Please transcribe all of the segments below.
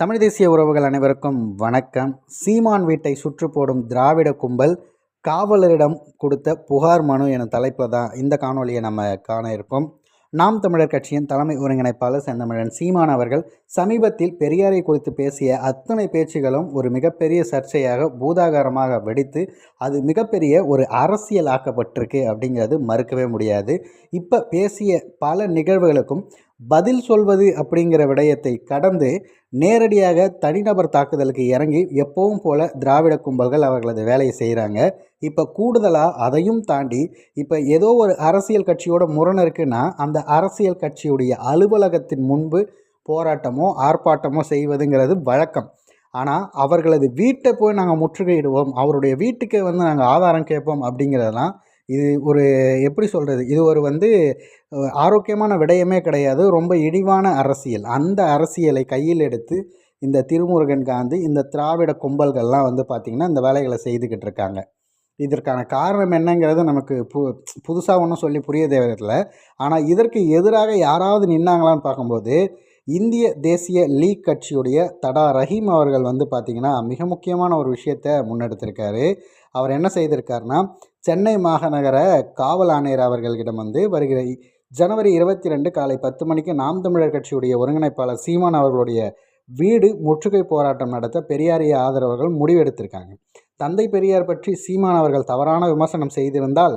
தமிழ் தேசிய உறவுகள் அனைவருக்கும் வணக்கம். சீமான் வீட்டை சுற்று போடும் திராவிட கும்பல் காவலரிடம் கொடுத்த புகார் மனு என தலைப்பில் தான் இந்த காணொலியை நம்ம காண இருக்கோம் நாம் தமிழர் கட்சியின் தலைமை ஒருங்கிணைப்பாளர் செந்தமிழன் சீமான் அவர்கள் சமீபத்தில் பெரியாரை குறித்து பேசிய அத்தனை பேச்சுகளும் ஒரு மிகப்பெரிய சர்ச்சையாக பூதாகாரமாக வெடித்து அது மிகப்பெரிய ஒரு அரசியல் ஆக்கப்பட்டிருக்கு அப்படிங்கிறது மறுக்கவே முடியாது. இப்போ பேசிய பல நிகழ்வுகளுக்கும் பதில் சொல்வது அப்படிங்கிற விடயத்தை கடந்து நேரடியாக தனிநபர் தாக்குதலுக்கு இறங்கி எப்பவும் போல திராவிட கும்பல்கள் அவர்களது வேலையை செய்கிறாங்க. இப்போ கூடுதலாக அதையும் தாண்டி இப்போ ஏதோ ஒரு அரசியல் கட்சியோட முரண் இருக்குன்னா அந்த அரசியல் கட்சியுடைய அலுவலகத்தின் முன்பு போராட்டமோ ஆர்ப்பாட்டமோ செய்வதுங்கிறது வழக்கம். ஆனால் அவர்களது வீட்டை போய் நாங்கள் முற்றுகையிடுவோம் அவருடைய வீட்டுக்கு வந்து நாங்கள் ஆதாரம் கேட்போம் அப்படிங்கிறதெல்லாம் இது ஒரு எப்படி சொல்கிறது இது ஒரு வந்து ஆரோக்கியமான விடயமே கிடையாது. ரொம்ப இழிவான அரசியல். அந்த அரசியலை கையில் எடுத்து இந்த திருமுருகன் காந்தி இந்த திராவிட கும்பல்கள்லாம் வந்து பார்த்திங்கன்னா இந்த வேலைகளை செய்துக்கிட்டு இருக்காங்க. இதற்கான காரணம் என்னங்கிறது நமக்கு பு புதுசாக ஒன்றும் சொல்லி புரிய தேவையில்லை. ஆனால் இதற்கு எதிராக யாராவது நின்னாங்களான்னு பார்க்கும்போது இந்திய தேசிய லீக் கட்சியுடைய தடா ரஹீம் அவர்கள் வந்து பார்த்திங்கன்னா மிக முக்கியமான ஒரு விஷயத்தை முன்னெடுத்திருக்காரு. அவர் என்ன செய்திருக்காருன்னா சென்னை மாநகர காவல் ஆணையர் அவர்களிடம் வந்து வருகிற ஜனவரி இருபத்தி ரெண்டு காலை பத்து மணிக்கு நாம் தமிழர் கட்சியுடைய ஒருங்கிணைப்பாளர் சீமான் அவர்களுடைய வீடு முற்றுகை போராட்டம் நடத்த பெரியாரிய ஆதரவர்கள் முடிவெடுத்திருக்காங்க. தந்தை பெரியார் பற்றி சீமான் அவர்கள் தவறான விமர்சனம் செய்திருந்தால்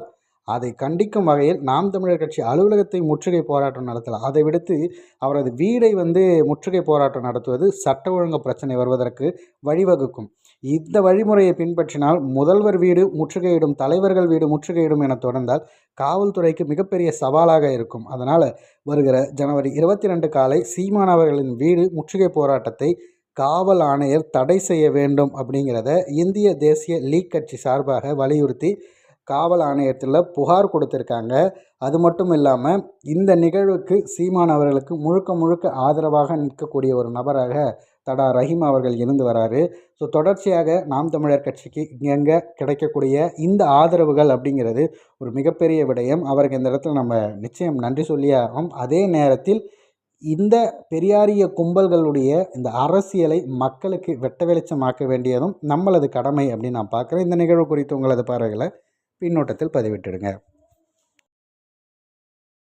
அதை கண்டிக்கும் வகையில் நாம் தமிழர் கட்சி அலுவலகத்தை முற்றுகை போராட்டம் நடத்தலாம் அதை விடுத்து அவரது வீடை வந்து முற்றுகை போராட்டம் நடத்துவது சட்ட ஒழுங்கு பிரச்சனை வருவதற்கு வழிவகுக்கும். இந்த வழிமுறையை பின்பற்றினால் முதல்வர் வீடு முற்றுகையிடும் தலைவர்கள் வீடு முற்றுகையிடும் என தொடர்ந்தால் காவல்துறைக்கு மிகப்பெரிய சவாலாக இருக்கும். அதனால் வருகிற ஜனவரி இருபத்தி ரெண்டு காலை சீமான் அவர்களின் வீடு முற்றுகை போராட்டத்தை காவல் ஆணையர் தடை செய்ய வேண்டும் அப்படிங்கிறத இந்திய தேசிய லீக் கட்சி சார்பாக வலியுறுத்தி காவல் ஆணையத்தில் புகார் கொடுத்துருக்காங்க. அது மட்டும் இல்லாமல் இந்த நிகழ்வுக்கு சீமான் அவர்களுக்கு முழுக்க முழுக்க ஆதரவாக நிற்கக்கூடிய ஒரு நபராக தடா ரஹீம் அவர்கள் இருந்து வராரு. ஸோ தொடர்ச்சியாக நாம் தமிழர் கட்சிக்கு இங்கங்கே கிடைக்கக்கூடிய இந்த ஆதரவுகள் அப்படிங்கிறது ஒரு மிகப்பெரிய விடயம். அவருக்கு இந்த இடத்துல நம்ம நிச்சயம் நன்றி சொல்லியாகும் அதே நேரத்தில் இந்த பெரியாரிய கும்பல்களுடைய இந்த அரசியலை மக்களுக்கு வெட்ட வெளிச்சமாக்க வேண்டியதும் நம்மளது கடமை அப்படின்னு நான் பார்க்குறேன். இந்த நிகழ்வு குறித்து உங்களது பார்வைகளை பின்னோட்டத்தில் பதிவிட்டுடுங்க.